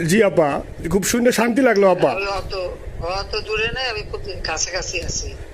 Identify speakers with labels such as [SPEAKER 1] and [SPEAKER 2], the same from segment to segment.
[SPEAKER 1] জি, আপা। খুব শুনে শান্তি লাগল, আপা।
[SPEAKER 2] আমি অত অত দূরে নাই, আমি কাছাকাছি আছি।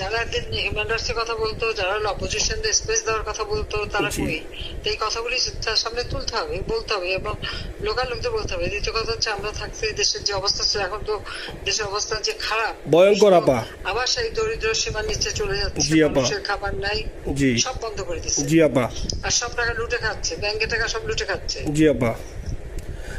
[SPEAKER 2] যারা একদিন হিউম্যান রাইটস এর কথা বলতো যারা অপোজিশন স্পেস দেওয়ার কথা বলতো তারা কই? তো এই কথাগুলি তার সামনে তুলতে হবে বলতে হবে এবং লোকাল লোকদের বলতে হবে। দ্বিতীয় কথা হচ্ছে আমরা থাকতে দেশের যে অবস্থা ছিল এখন তো দেশের অবস্থা যে খারাপ
[SPEAKER 1] ভয়ঙ্কর আপা।
[SPEAKER 2] আবার সেই দরিদ্র সীমার নিচে চলে যাচ্ছে মানুষের খাবার নাই। সব বন্ধ করে দিচ্ছে।
[SPEAKER 1] জি আপা।
[SPEAKER 2] আর সব টাকা লুটে খাচ্ছে ব্যাংকে টাকা সব লুটে খাচ্ছে।
[SPEAKER 1] জি আপা।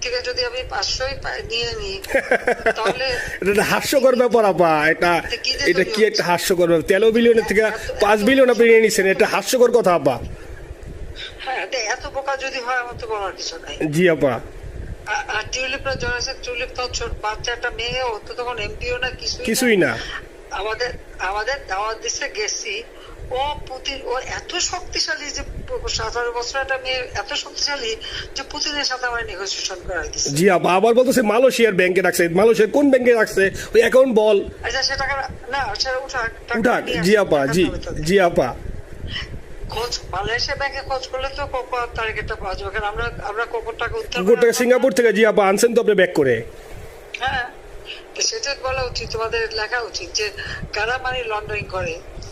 [SPEAKER 2] থেকে যদি আমি পাঁচশোই নিয়ে নিই তাহলে
[SPEAKER 1] এটা হাস্যকর ব্যাপার আপা। এটা এটা কি একটা হাস্যকর ব্যাপার? তেরো বিলিয়নের থেকে পাঁচ বিলিয়ন আপনি নিয়ে নিচ্ছেন এটা হাস্যকর কথা আপা।
[SPEAKER 2] হ্যাঁ এত যদি হয় আমার তো বলার কিছু নাই।
[SPEAKER 1] জি আপা।
[SPEAKER 2] আর- আর টিউলিপরা জড়াইছে টিউলিপ তো বাচ্চা একটা মেয়ে ও তো তখন এমপিও না। কিছুই না। আমাদের আমাদের দাওয়াত দিচ্ছে গেছি। ও পুতিন ও এত শক্তিশালী যে সতেরো বছর একটা মেয়ে এত শক্তিশালী যে পুতিনের সাথে আমার নেগোসিয়েশন করাই দিচ্ছে
[SPEAKER 1] জি আপা আবার বলতেছে মালয়েশিয়ার ব্যাংকে রাখছে। মালয়েশিয়ার কোন ব্যাংকে রাখছে? ওই অ্যাকাউন্ট বল।
[SPEAKER 2] আচ্ছা সে টাকা না সেটা উঠাক
[SPEAKER 1] উঠাক। জি আপা জি জি আপা।
[SPEAKER 2] খোঁজ মালয়েশিয়া ব্যাংকে খোঁজ করলে তো কোকো টার্গেটটা পাওয়া যাবে। কারণ আমরা আমরা কোকোর টাকা উদ্ধার
[SPEAKER 1] সিঙ্গাপুর থেকে জি আপা আনছেন তো আপনি ব্যাক করে।
[SPEAKER 2] হ্যাঁ। সেটা বলা উচিত তোমাদের লেখা উচিত যে কারা মানি লন্ডারিং করে?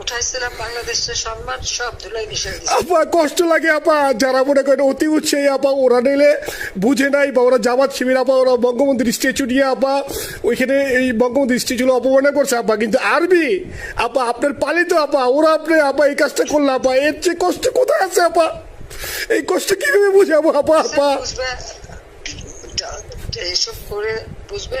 [SPEAKER 2] উঠাইছিলাম বাংলাদেশের সম্মান সব ধুলাই মিশাই
[SPEAKER 1] আপা কষ্ট লাগে আপা। যারা মনে করেন অতি উৎসাহী আপা ওরা নিলে বুঝে নাই বা ওরা জামাত শিবির আপা ওরা বঙ্গবন্ধুর স্ট্যাচু নিয়ে আপা ওইখানে এই করছে আপা। কিন্তু আরবি আপা আপনার পালিত আপা ওরা আপনি আপা এই কাজটা করল আপা এর চেয়ে কষ্ট কোথায় আছে আপা? এই কষ্ট কীভাবে বুঝাবো আপা আপা?
[SPEAKER 2] এইসব করে বুঝবে